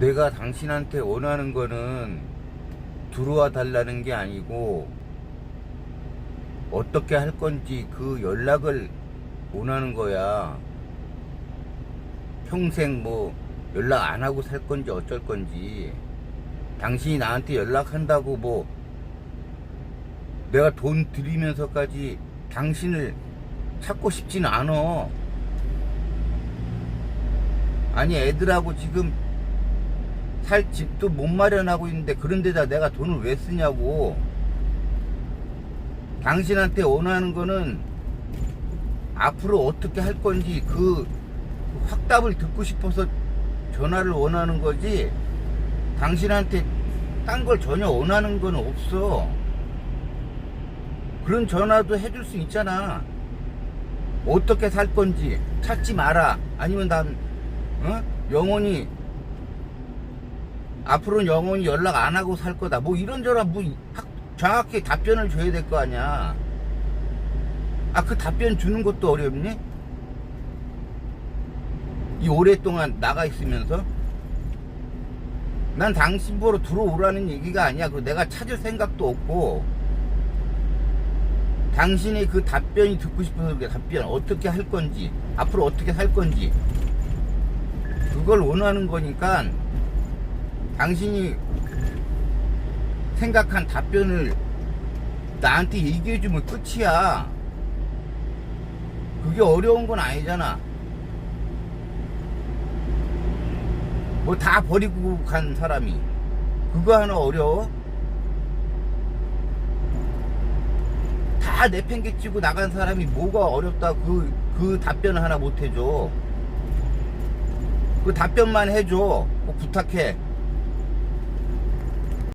내가 당신한테 원하는 거는 들어와 달라는 게 아니고 어떻게 할 건지 그 연락을 원하는 거야. 평생 뭐 연락 안 하고 살 건지 어쩔 건지. 당신이 나한테 연락한다고 뭐 내가 돈 들이면서까지 당신을 찾고 싶지는 않어. 아니 애들하고 지금 살 집도 못 마련하고 있는데 그런 데다 내가 돈을 왜 쓰냐고. 당신한테 원하는 거는 앞으로 어떻게 할 건지 그 확답을 듣고 싶어서 전화를 원하는 거지. 당신한테 딴 걸 전혀 원하는 건 없어. 그런 전화도 해줄 수 있잖아. 어떻게 살 건지 찾지 마라. 아니면 난 어? 영원히 앞으로는 영원히 연락 안 하고 살 거다. 뭐 이런저런 뭐 확- 정확히 답변을 줘야 될 거 아니야. 아 그 답변 주는 것도 어렵니? 이 오랫동안 나가 있으면서 난 당신 보러 들어오라는 얘기가 아니야. 그 내가 찾을 생각도 없고 당신이 그 답변이 듣고 싶어서 그 답변 어떻게 할 건지 앞으로 어떻게 살 건지 그걸 원하는 거니까 당신이 생각한 답변을 나한테 얘기해주면 끝이야. 그게 어려운 건 아니잖아. 뭐 다 버리고 간 사람이 그거 하나 어려워? 다 내팽개치고 나간 사람이 뭐가 어렵다 그, 그 답변을 하나 못 해줘 그 답변만 해줘 꼭 부탁해